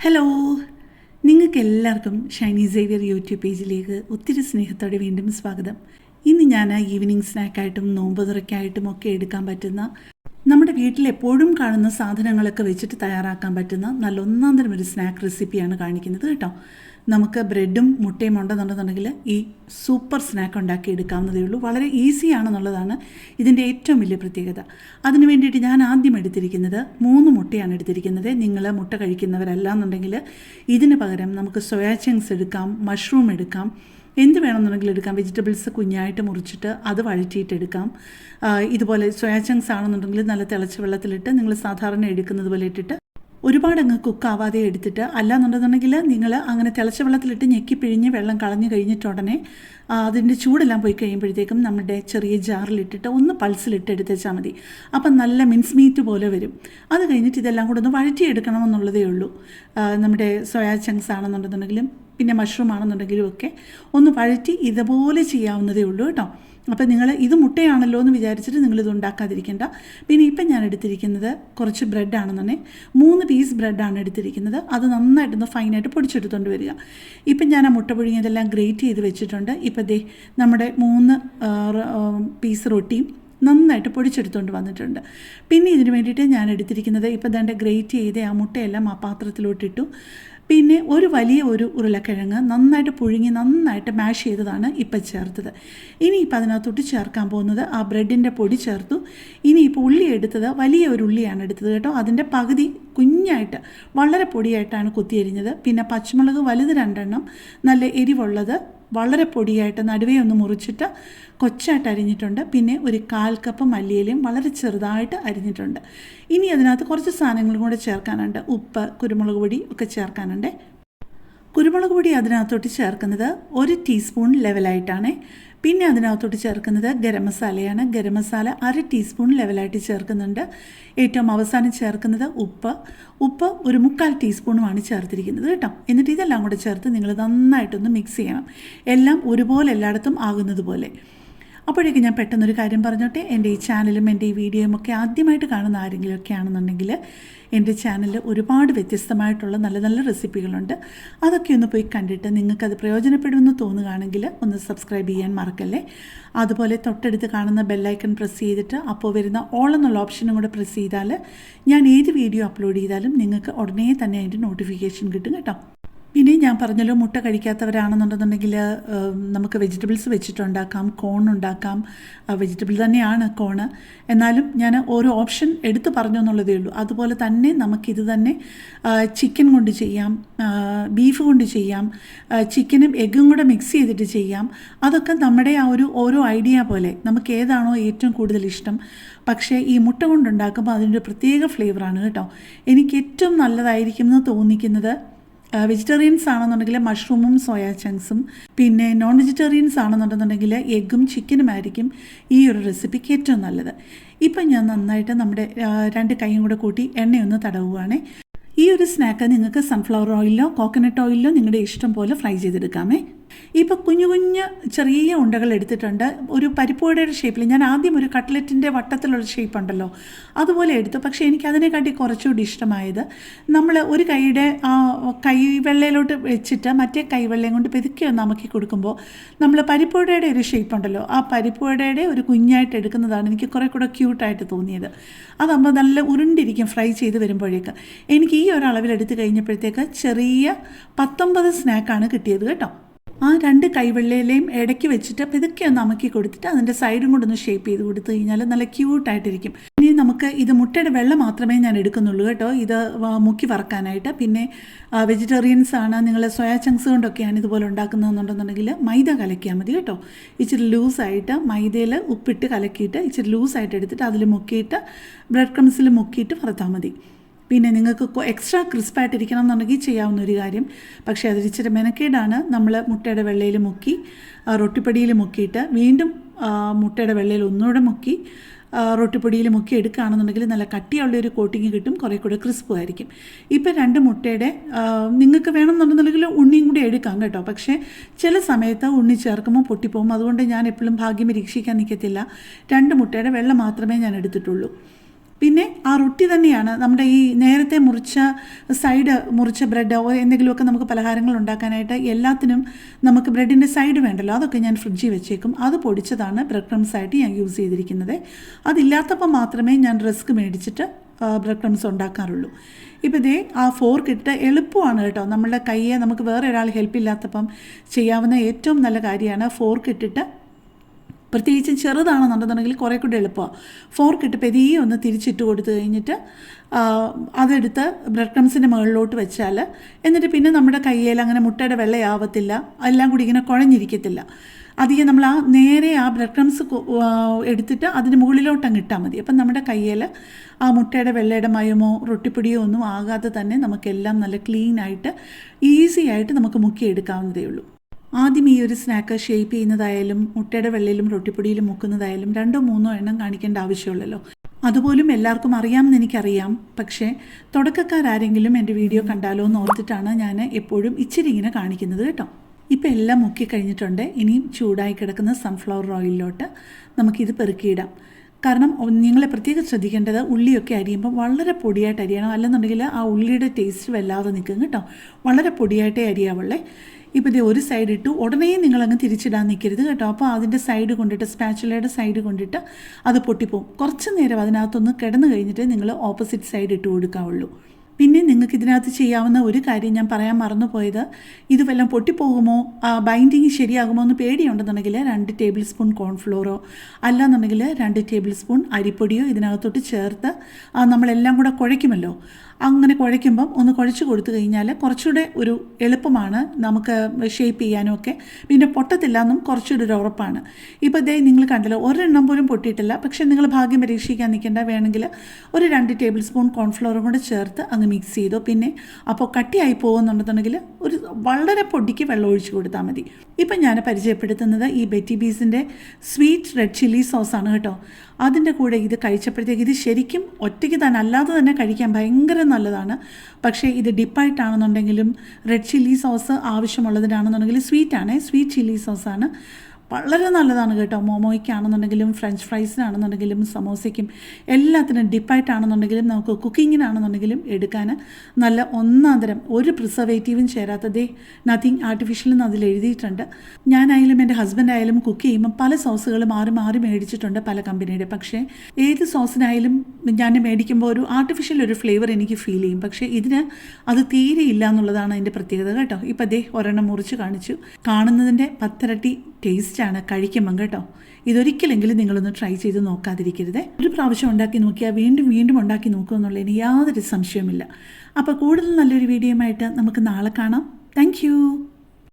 Hello നിങ്ങൾക്ക് എല്ലാവർക്കും Shiny Xavier YouTube പേജിലേക്ക് ഒത്തിരി സ്നേഹത്തോടെ വീണ്ടും സ്വാഗതം. ഇന്ന് ഞാൻ ഈവനിങ് സ്നാക്കായിട്ടും നോമ്പ് തുറയ്ക്കായിട്ടും ഒക്കെ എടുക്കാൻ പറ്റുന്ന നമ്മുടെ വീട്ടിൽ എപ്പോഴും കാണുന്ന സാധനങ്ങളൊക്കെ വെച്ചിട്ട് തയ്യാറാക്കാൻ പറ്റുന്ന നല്ല ഒന്നാം തരം ഒരു സ്നാക്ക് റെസിപ്പിയാണ് കാണിക്കുന്നത് കേട്ടോ. നമുക്ക് ബ്രെഡും മുട്ടയും ഉണ്ടെന്നുണ്ടെന്നുണ്ടെങ്കിൽ ഈ സൂപ്പർ സ്നാക്ക് ഉണ്ടാക്കി എടുക്കാവുന്നതേ ഉള്ളൂ. വളരെ ഈസിയാണെന്നുള്ളതാണ് ഇതിന്റെ ഏറ്റവും വലിയ പ്രത്യേകത. അതിന് വേണ്ടിയിട്ട് ഞാൻ ആദ്യം എടുത്തിരിക്കുന്നത് മൂന്ന് മുട്ടയാണ് എടുത്തിരിക്കുന്നത്. നിങ്ങൾ മുട്ട കഴിക്കുന്നവരല്ല എന്നുണ്ടെങ്കിൽ ഇതിന് പകരം നമുക്ക് സോയാ ചങ്സ് എടുക്കാം മഷ്റൂം എടുക്കാം എന്ത് വേണമെന്നുണ്ടെങ്കിലും എടുക്കാം. വെജിറ്റബിൾസ് കുഞ്ഞായിട്ട് മുറിച്ചിട്ട് അത് വഴറ്റിയിട്ട് എടുക്കാം. ഇതുപോലെ സോയാ ചങ്ക്സ് ആണെന്നുണ്ടെങ്കിൽ നല്ല തിളച്ച വെള്ളത്തിലിട്ട് നിങ്ങൾ സാധാരണ എടുക്കുന്നത് പോലെ ഇട്ടിട്ട് ഒരുപാട് അങ്ങ് കുക്കാവാതെ എടുത്തിട്ട് അല്ലാന്നുണ്ടെന്നുണ്ടെങ്കിൽ നിങ്ങൾ അങ്ങനെ തിളച്ച വെള്ളത്തിലിട്ട് ഞെക്കി പിഴിഞ്ഞ് വെള്ളം കളഞ്ഞു കഴിഞ്ഞിട്ട് ഉടനെ അതിന്റെ ചൂടെല്ലാം പോയി കഴിയുമ്പോഴത്തേക്കും നമ്മുടെ ചെറിയ ജാറിലിട്ടിട്ട് ഒന്ന് പൾസിലിട്ട് എടുത്തേച്ചാൽ മതി. അപ്പം നല്ല മിൻസ് മീറ്റ് പോലെ വരും. അത് കഴിഞ്ഞിട്ട് ഇതെല്ലാം കൂടെ ഒന്ന് വഴറ്റിയെടുക്കണം എന്നുള്ളതേ ഉള്ളൂ. നമ്മുടെ സോയാ ചങ്ക്സ് ആണെന്നുണ്ടെന്നുണ്ടെങ്കിലും പിന്നെ മഷ്റൂം ആണെന്നുണ്ടെങ്കിലും ഒക്കെ ഒന്ന് വഴറ്റി ഇതുപോലെ ചെയ്യാവുന്നതേ ഉള്ളൂ കേട്ടോ. അപ്പോൾ നിങ്ങൾ ഇത് മുട്ടയാണല്ലോ എന്ന് വിചാരിച്ചിട്ട് നിങ്ങളിത് ഉണ്ടാക്കാതിരിക്കേണ്ട. പിന്നെ ഇപ്പം ഞാൻ എടുത്തിരിക്കുന്നത് കുറച്ച് ബ്രെഡാണെന്നുണ്ടെങ്കിൽ മൂന്ന് പീസ് ബ്രെഡാണ് എടുത്തിരിക്കുന്നത്. അത് നന്നായിട്ടൊന്ന് ഫൈനായിട്ട് പൊടിച്ചെടുത്തുകൊണ്ട് വരിക. ഇപ്പം ഞാൻ ആ മുട്ട പുഴുങ്ങിയതെല്ലാം ഗ്രേറ്റ് ചെയ്ത് വെച്ചിട്ടുണ്ട്. ഇപ്പം ദേ നമ്മുടെ മൂന്ന് പീസ് റൊട്ടിയും നന്നായിട്ട് പൊടിച്ചെടുത്തുകൊണ്ട് വന്നിട്ടുണ്ട്. പിന്നെ ഇതിന് വേണ്ടിയിട്ട് ഞാൻ എടുത്തിരിക്കുന്നത് ഇപ്പം ദാണ്ട് ഗ്രേറ്റ് ചെയ്ത് ആ മുട്ടയെല്ലാം ആ പാത്രത്തിലോട്ടിട്ടു. പിന്നെ ഒരു വലിയ ഒരു ഉരുളക്കിഴങ്ങ് നന്നായിട്ട് പുഴുങ്ങി നന്നായിട്ട് മാഷ് ചെയ്തതാണ് ഇപ്പം ചേർത്തത്. ഇനി ഇപ്പം അതിനകത്തോട്ട് ചേർക്കാൻ പോകുന്നത് ആ ബ്രെഡിന്റെ പൊടി ചേർത്തു. ഇനി ഇപ്പോൾ ഉള്ളി എടുത്തത് വലിയ ഒരു ഉള്ളിയാണ് എടുത്തത് കേട്ടോ. അതിന്റെ പകുതി കുഞ്ഞായിട്ട് വളരെ പൊടിയായിട്ടാണ് കുത്തിയരിഞ്ഞത്. പിന്നെ പച്ചമുളക് വലുത് രണ്ടെണ്ണം നല്ല എരിവുള്ളത് വളരെ പൊടിയായിട്ട് നടുവേ ഒന്ന് മുറിച്ചിട്ട് കൊച്ചായിട്ട് അരിഞ്ഞിട്ടുണ്ട്. പിന്നെ ഒരു കാൽ കപ്പ് മല്ലിയിലയും വളരെ ചെറുതായിട്ട് അരിഞ്ഞിട്ടുണ്ട്. ഇനി അതിനകത്ത് കുറച്ച് സാധനങ്ങളും കൂടെ ചേർക്കാനുണ്ട്. ഉപ്പ് കുരുമുളക് പൊടി ഒക്കെ ചേർക്കാനുണ്ട്. കുരുമുളക് പൊടി അതിനകത്തോട്ട് ചേർക്കുന്നത് ഒരു ടീസ്പൂൺ ലെവലായിട്ടാണ്. പിന്നെ അതിനകത്തോട്ട് ചേർക്കുന്നത് ഗരം മസാലയാണ്. ഗരം മസാല അര ടീസ്പൂൺ ലെവലായിട്ട് ചേർക്കുന്നുണ്ട്. ഏറ്റവും അവസാനം ചേർക്കുന്നത് ഉപ്പ്. ഉപ്പ് ഒരു മുക്കാൽ ടീസ്പൂണുമാണ് ചേർത്തിരിക്കുന്നത് കേട്ടോ. എന്നിട്ട് ഇതെല്ലാം കൂടെ ചേർത്ത് നിങ്ങൾ നന്നായിട്ടൊന്ന് മിക്സ് ചെയ്യണം. എല്ലാം ഒരുപോലെ എല്ലായിടത്തും ആകുന്നത് പോലെ. അപ്പോഴേക്കും ഞാൻ പെട്ടെന്നൊരു കാര്യം പറഞ്ഞോട്ടെ. എന്റെ ഈ ചാനലും എന്റെ ഈ വീഡിയോയും ഒക്കെ ആദ്യമായിട്ട് കാണുന്ന ആരെങ്കിലുമൊക്കെ ആണെന്നുണ്ടെങ്കിൽ എന്റെ ചാനലിൽ ഒരുപാട് വ്യത്യസ്തമായിട്ടുള്ള നല്ല നല്ല റെസിപ്പികളുണ്ട്. അതൊക്കെ ഒന്ന് പോയി കണ്ടിട്ട് നിങ്ങൾക്കത് പ്രയോജനപ്പെടുമെന്ന് തോന്നുകയാണെങ്കിൽ ഒന്ന് സബ്സ്ക്രൈബ് ചെയ്യാൻ മറക്കല്ലേ? അതുപോലെ തൊട്ടടുത്ത് കാണുന്ന ബെല്ലൈക്കൺ പ്രസ് ചെയ്തിട്ട് അപ്പോൾ വരുന്ന ഓൾ എന്നുള്ള ഓപ്ഷനും കൂടെ പ്രസ് ചെയ്താൽ ഞാൻ ഏത് വീഡിയോ അപ്ലോഡ് ചെയ്താലും നിങ്ങൾക്ക് ഉടനെ തന്നെ അതിന്റെ നോട്ടിഫിക്കേഷൻ കിട്ടും കേട്ടോ. പിന്നെ ഞാൻ പറഞ്ഞല്ലോ മുട്ട കഴിക്കാത്തവരാണെന്നുണ്ടെന്നുണ്ടെങ്കിൽ നമുക്ക് വെജിറ്റബിൾസ് വെച്ചിട്ടുണ്ടാക്കാം കോൺ ഉണ്ടാക്കാം. വെജിറ്റബിൾ തന്നെയാണ് കോണ് എന്നാലും ഞാൻ ഓരോ ഓപ്ഷൻ എടുത്തു പറഞ്ഞു എന്നുള്ളതേ ഉള്ളൂ. അതുപോലെ തന്നെ നമുക്കിത് തന്നെ ചിക്കൻ കൊണ്ട് ചെയ്യാം ബീഫ് കൊണ്ട് ചെയ്യാം ചിക്കനും എഗ്ഗും കൂടെ മിക്സ് ചെയ്തിട്ട് ചെയ്യാം. അതൊക്കെ നമ്മുടെ ആ ഒരു ഓരോ ഐഡിയ പോലെ നമുക്ക് ഏതാണോ ഏറ്റവും കൂടുതൽ ഇഷ്ടം. പക്ഷേ ഈ മുട്ട കൊണ്ടുണ്ടാക്കുമ്പോൾ അതിന്റെ പ്രത്യേക ഫ്ലേവറാണ് കേട്ടോ. എനിക്ക് ഏറ്റവും നല്ലതായിരിക്കും എന്ന് തോന്നിക്കുന്നത് വെജിറ്റേറിയൻസ് ആണെന്നുണ്ടെങ്കിൽ മഷ്റൂമും സോയാ ചങ്ക്സും പിന്നെ നോൺ വെജിറ്റേറിയൻസ് ആണെന്നുണ്ടെന്നുണ്ടെങ്കിൽ എഗ്ഗും ചിക്കനും ആയിരിക്കും ഈ ഒരു റെസിപ്പിക്ക് ഏറ്റവും നല്ലത്. ഇപ്പം ഞാൻ നന്നായിട്ട് നമ്മുടെ രണ്ട് കൈയും കൂടെ കൂട്ടി എണ്ണയൊന്ന് തടവുകയാണേ ഈ ഒരു സ്നാക്ക് നിങ്ങൾക്ക് സൺഫ്ലവർ ഓയിലോ കോക്കനട്ട് ഓയിലോ നിങ്ങളുടെ ഇഷ്ടം പോലെ ഫ്രൈ ചെയ്തെടുക്കാമേ. ഇപ്പോൾ കുഞ്ഞു കുഞ്ഞു ചെറിയ ഉണ്ടകൾ എടുത്തിട്ടുണ്ട്. ഒരു പരിപ്പുവടയുടെ ഷേപ്പിൽ ഞാൻ ആദ്യം ഒരു കട്ട്ലറ്റിന്റെ വട്ടത്തിലുള്ള ഷേപ്പ് ഉണ്ടല്ലോ. അതുപോലെ എടുത്തു. പക്ഷേ എനിക്ക് അതിനെക്കാട്ടി കുറച്ചുകൂടി ഇഷ്ടമായത് നമ്മൾ ഒരു കൈയുടെ ആ കൈവെള്ളയിലോട്ട് വെച്ചിട്ട് മറ്റേ കൈവെള്ളയും കൊണ്ട് പെതുക്കി ഒന്ന് അമക്കി കൊടുക്കുമ്പോൾ നമ്മൾ പരിപ്പുവടയുടെ ഒരു ഷേപ്പ് ഉണ്ടല്ലോ. ആ പരിപ്പുവടയുടെ ഒരു കുഞ്ഞായിട്ട് എടുക്കുന്നതാണ് എനിക്ക് കുറേ കൂടെ ക്യൂട്ടായിട്ട് തോന്നിയത്. അതാകുമ്പോൾ നല്ല ഉരുണ്ടിരിക്കും ഫ്രൈ ചെയ്ത് വരുമ്പോഴേക്ക്. എനിക്ക് ഈ ഒരു എടുത്തു കഴിഞ്ഞപ്പോഴത്തേക്ക് ചെറിയ പത്തൊമ്പത് സ്നാക്കാണ് കിട്ടിയത് കേട്ടോ. ആ രണ്ട് കൈവെള്ളയിലെയും ഇടയ്ക്ക് വെച്ചിട്ട് പെതുക്കെ ഒന്ന് അമക്കി കൊടുത്തിട്ട് അതിന്റെ സൈഡും കൂടെ ഒന്ന് ഷേപ്പ് ചെയ്ത് കൊടുത്തു കഴിഞ്ഞാൽ നല്ല ക്യൂട്ടായിട്ടിരിക്കും. ഇനി നമുക്ക് ഇത് മുട്ടയുടെ വെള്ളം മാത്രമേ ഞാൻ എടുക്കുന്നുള്ളൂ കേട്ടോ. ഇത് മുക്കി വറക്കാനായിട്ട്. പിന്നെ വെജിറ്റേറിയൻസ് ആണ്. നിങ്ങൾ സോയാ ചങ്ക്സ് കൊണ്ടൊക്കെയാണ് ഇതുപോലെ ഉണ്ടാക്കുന്നതെന്നുണ്ടെന്നുണ്ടെങ്കിൽ മൈദ കലക്കിയാൽ മതി കേട്ടോ. ഇച്ചിരി ലൂസായിട്ട് മൈദയിൽ ഉപ്പിട്ട് കലക്കിയിട്ട് ഇച്ചിരി ലൂസായിട്ട് എടുത്തിട്ട് അതിൽ മുക്കിയിട്ട് ബ്രെഡ് ക്രംസിൽ മുക്കിയിട്ട് വറുത്താൽ മതി. പിന്നെ നിങ്ങൾക്ക് എക്സ്ട്രാ ക്രിസ്പായിട്ടിരിക്കണം എന്നുണ്ടെങ്കിൽ ചെയ്യാവുന്ന ഒരു കാര്യം. പക്ഷേ അതൊരു ഇച്ചിരി മെനക്കേടാണ്. നമ്മൾ മുട്ടയുടെ വെള്ളയിൽ മുക്കി റൊട്ടിപ്പൊടിയിൽ മുക്കിയിട്ട് വീണ്ടും മുട്ടയുടെ വെള്ളയിൽ ഒന്നുകൂടെ മുക്കി റൊട്ടിപ്പൊടിയിൽ മുക്കി എടുക്കുകയാണെന്നുണ്ടെങ്കിൽ നല്ല കട്ടിയുള്ള ഒരു കോട്ടിങ് കിട്ടും. കുറേ കൂടെ ക്രിസ്പ് ആയിരിക്കും. ഇപ്പം രണ്ട് മുട്ടയുടെ നിങ്ങൾക്ക് വേണമെന്നുണ്ടെന്നുണ്ടെങ്കിൽ ഉണ്ണിയും കൂടി എടുക്കാം കേട്ടോ. പക്ഷേ ചില സമയത്ത് ഉണ്ണി ചേർക്കുമ്പോൾ പൊട്ടിപ്പോകും. അതുകൊണ്ട് ഞാൻ എപ്പോഴും ഭാഗ്യം നിരീക്ഷിക്കാൻ നിൽക്കത്തില്ല. രണ്ട് മുട്ടയുടെ വെള്ളം മാത്രമേ ഞാൻ എടുത്തിട്ടുള്ളൂ. പിന്നെ ആ റൊട്ടി തന്നെയാണ് നമ്മുടെ ഈ നേരത്തെ മുറിച്ച സൈഡ് മുറിച്ച ബ്രെഡ് എന്തെങ്കിലുമൊക്കെ നമുക്ക് പലഹാരങ്ങൾ ഉണ്ടാക്കാനായിട്ട് എല്ലാത്തിനും നമുക്ക് ബ്രെഡിന്റെ സൈഡ് വേണ്ടല്ലോ? അതൊക്കെ ഞാൻ ഫ്രിഡ്ജിൽ വെച്ചേക്കും. അത് പൊടിച്ചതാണ് ബ്രെഡ് ക്രംസ് ആയിട്ട് ഞാൻ യൂസ് ചെയ്തിരിക്കുന്നത്. അതില്ലാത്തപ്പോൾ മാത്രമേ ഞാൻ റിസ്ക് മേടിച്ചിട്ട് ബ്രെഡ് ക്രംസ് ഉണ്ടാക്കാറുള്ളൂ. ഇപ്പോൾ ഇതേ ആ ഫോർക്ക് ഇട്ട് എളുപ്പമാണ് കേട്ടോ. നമ്മളുടെ കയ്യെ നമുക്ക് വേറെ ഒരാൾ ഹെൽപ്പ് ഇല്ലാത്തപ്പം ചെയ്യാവുന്ന ഏറ്റവും നല്ല കാര്യമാണ് ഫോർക്ക് ഇട്ടിട്ട് പ്രത്യേകിച്ചും ചെറുതാണെന്നുണ്ടെന്നുണ്ടെങ്കിൽ കുറേ കൂടി എളുപ്പമാണ് ഫോർക്ക് ഇട്ട് പെരിയെ ഒന്ന് തിരിച്ചിട്ട് കൊടുത്തു കഴിഞ്ഞിട്ട് അതെടുത്ത് ബ്രെഡ് ക്രംസിന്റെ മുകളിലോട്ട് വെച്ചാൽ എന്നിട്ട് പിന്നെ നമ്മുടെ കയ്യിൽ അങ്ങനെ മുട്ടയുടെ വെള്ളയാവത്തില്ല എല്ലാം കൂടി ഇങ്ങനെ കുഴഞ്ഞിരിക്കത്തില്ല. അധികം നമ്മൾ ആ നേരെ ആ ബ്രെഡ് ക്രംസ് എടുത്തിട്ട് അതിന് മുകളിലോട്ട് അങ്ങ് ഇട്ടാൽ മതി. അപ്പം നമ്മുടെ കയ്യിൽ ആ മുട്ടയുടെ വെള്ളയുടെ മയമോ റൊട്ടിപ്പൊടിയോ ഒന്നും ആകാതെ തന്നെ നമുക്കെല്ലാം നല്ല ക്ലീൻ ആയിട്ട് ഈസി ആയിട്ട് നമുക്ക് മുക്കിയെടുക്കാവുന്നതേ ഉള്ളൂ. ആദ്യം ഈ ഒരു സ്നാക്ക് ഷേപ്പ് ചെയ്യുന്നതായാലും മുട്ടയുടെ വെള്ളയിലും റൊട്ടിപ്പൊടിയിലും മുക്കുന്നതായാലും രണ്ടോ മൂന്നോ എണ്ണം കാണിക്കേണ്ട ആവശ്യമുള്ളല്ലോ. അതുപോലും എല്ലാവർക്കും അറിയാമെന്ന് എനിക്കറിയാം. പക്ഷേ തുടക്കക്കാരാരെങ്കിലും എന്റെ വീഡിയോ കണ്ടാലോ എന്ന് ഓർത്തിട്ടാണ് ഞാൻ എപ്പോഴും ഇച്ചിരി ഇങ്ങനെ കാണിക്കുന്നത് കേട്ടോ. ഇപ്പം എല്ലാം മുക്കി കഴിഞ്ഞിട്ടുണ്ട്. ഇനിയും ചൂടായി കിടക്കുന്ന സൺഫ്ലവർ ഓയിലിലോട്ട് നമുക്കിത് പെറുക്കിയിടാം. കാരണം നിങ്ങളെ പ്രത്യേകം ശ്രദ്ധിക്കേണ്ടത് ഉള്ളിയൊക്കെ അരിയുമ്പോൾ വളരെ പൊടിയായിട്ട് അരിയണം. അല്ലെന്നുണ്ടെങ്കിൽ ആ ഉള്ളിയുടെ ടേസ്റ്റ് വല്ലാതെ നിൽക്കും കേട്ടോ. വളരെ പൊടിയായിട്ടേ അരിയാവുള്ളേ. ഇപ്പോൾ ഇത് ഒരു സൈഡ് ഇട്ടു. ഉടനെ നിങ്ങളങ്ങ് തിരിച്ചിടാൻ നിൽക്കരുത് കേട്ടോ. അപ്പോൾ അതിന്റെ സൈഡ് കൊണ്ടിട്ട് സ്പാച്ചുലയുടെ സൈഡ് കൊണ്ടിട്ട് അത് പൊട്ടിപ്പോവും. കുറച്ച് നേരം അതിനകത്തൊന്ന് കിടന്നു കഴിഞ്ഞിട്ട് നിങ്ങൾ ഓപ്പോസിറ്റ് സൈഡ് ഇട്ട് കൊടുക്കാവുള്ളൂ. പിന്നെ നിങ്ങൾക്ക് ഇതിനകത്ത് ചെയ്യാവുന്ന ഒരു കാര്യം ഞാൻ പറയാൻ മറന്നുപോയത്. ഇത് വല്ലതും പൊട്ടിപ്പോകുമോ? ബൈൻഡിങ് ശരിയാകുമോ എന്ന് പേടിയുണ്ടെന്നുണ്ടെങ്കിൽ രണ്ട് ടേബിൾ സ്പൂൺ കോൺഫ്ലോറോ അല്ലാന്നുണ്ടെങ്കിൽ രണ്ട് ടേബിൾ സ്പൂൺ അരിപ്പൊടിയോ ഇതിനകത്തോട്ട് ചേർത്ത് നമ്മളെല്ലാം കൂടെ കുഴയ്ക്കുമല്ലോ. അങ്ങനെ കുഴയ്ക്കുമ്പം ഒന്ന് കുഴച്ച് കൊടുത്തു കഴിഞ്ഞാൽ കുറച്ചുകൂടെ ഒരു എളുപ്പമാണ് നമുക്ക് ഷേപ്പ് ചെയ്യാനും ഒക്കെ. പിന്നെ പൊട്ടത്തില്ല എന്നും കുറച്ചുകൂടെ ഒരു ഉറപ്പാണ്. ഇപ്പോൾ ഇതേ നിങ്ങൾ കണ്ടല്ലോ ഒരെണ്ണം പോലും പൊട്ടിയിട്ടില്ല. പക്ഷേ നിങ്ങൾ ഭാഗ്യം പരീക്ഷിക്കാൻ നിൽക്കേണ്ട വേണമെങ്കിൽ ഒരു രണ്ട് ടേബിൾ സ്പൂൺ കോൺഫ്ലോറും കൂടെ ചേർത്ത് അങ്ങ് മിക്സ് ചെയ്തോ. പിന്നെ അപ്പോൾ കട്ടിയായി പോകുന്നുണ്ടെന്നുണ്ടെങ്കിൽ ഒരു വളരെ പൊടിക്ക് വെള്ളം ഒഴിച്ച് കൊടുത്താൽ മതി. ഇപ്പം ഞാൻ പരിചയപ്പെടുത്തുന്നത് ഈ ബെറ്റി ബീസിന്റെ സ്വീറ്റ് റെഡ് ചില്ലി സോസാണ് കേട്ടോ. അതിന്റെ കൂടെ ഇത് കഴിച്ചപ്പോഴത്തേക്ക് ഇത് ശരിക്കും ഒറ്റയ്ക്ക് തന്നെ അല്ലാതെ തന്നെ കഴിക്കാൻ ഭയങ്കര നല്ലതാണ്. പക്ഷേ ഇത് ഡിപ്പായിട്ടാണെന്നുണ്ടെങ്കിലും റെഡ് ചില്ലി സോസ് ആവശ്യമുള്ളതിനാണെന്നുണ്ടെങ്കിൽ സ്വീറ്റാണ് സ്വീറ്റ് ചില്ലി സോസാണ് വളരെ നല്ലതാണ് കേട്ടോ. മോമോയ്ക്കാണെന്നുണ്ടെങ്കിലും ഫ്രഞ്ച് ഫ്രൈസിനാണെന്നുണ്ടെങ്കിലും സമോസയ്ക്കും എല്ലാത്തിനും ഡിപ്പായിട്ടാണെന്നുണ്ടെങ്കിലും നമുക്ക് കുക്കിങ്ങിനാണെന്നുണ്ടെങ്കിലും എടുക്കാൻ നല്ല ഒന്നാം തരം ഒരു പ്രിസർവേറ്റീവും ചേരാത്തതേ നത്തിങ് ആർട്ടിഫിഷ്യൽ എന്ന് അതിൽ എഴുതിയിട്ടുണ്ട്. ഞാനായാലും എന്റെ ഹസ്ബൻഡ് ആയാലും കുക്ക് ചെയ്യുമ്പോൾ പല സോസുകൾ മാറി മാറി മേടിച്ചിട്ടുണ്ട് പല കമ്പനിയുടെ പക്ഷേ ഏത് സോസിനായാലും ഞാൻ മേടിക്കുമ്പോൾ ഒരു ആർട്ടിഫിഷ്യൽ ഒരു ഫ്ലേവർ എനിക്ക് ഫീൽ ചെയ്യും. പക്ഷേ ഇതിന് അത് തീരെ ഇല്ല എന്നുള്ളതാണ് അതിന്റെ പ്രത്യേകത കേട്ടോ. ഇപ്പം അതേ ഒരെണ്ണം മുറിച്ച് കാണിച്ചു. കാണുന്നതിന്റെ പത്തരട്ടി ടേസ്റ്റാണ് കഴിക്കുമ്പം കേട്ടോ. ഇതൊരിക്കലെങ്കിലും നിങ്ങളൊന്ന് ട്രൈ ചെയ്ത് നോക്കാതിരിക്കരുത്. ഒരു പ്രാവശ്യം ഉണ്ടാക്കി നോക്കിയാൽ വീണ്ടും വീണ്ടും ഉണ്ടാക്കി നോക്കുമെന്നുള്ളതിന് യാതൊരു സംശയവുമില്ല. അപ്പോൾ കൂടുതൽ നല്ലൊരു വീഡിയോ ആയിട്ട് നമുക്ക് നാളെ കാണാം. താങ്ക്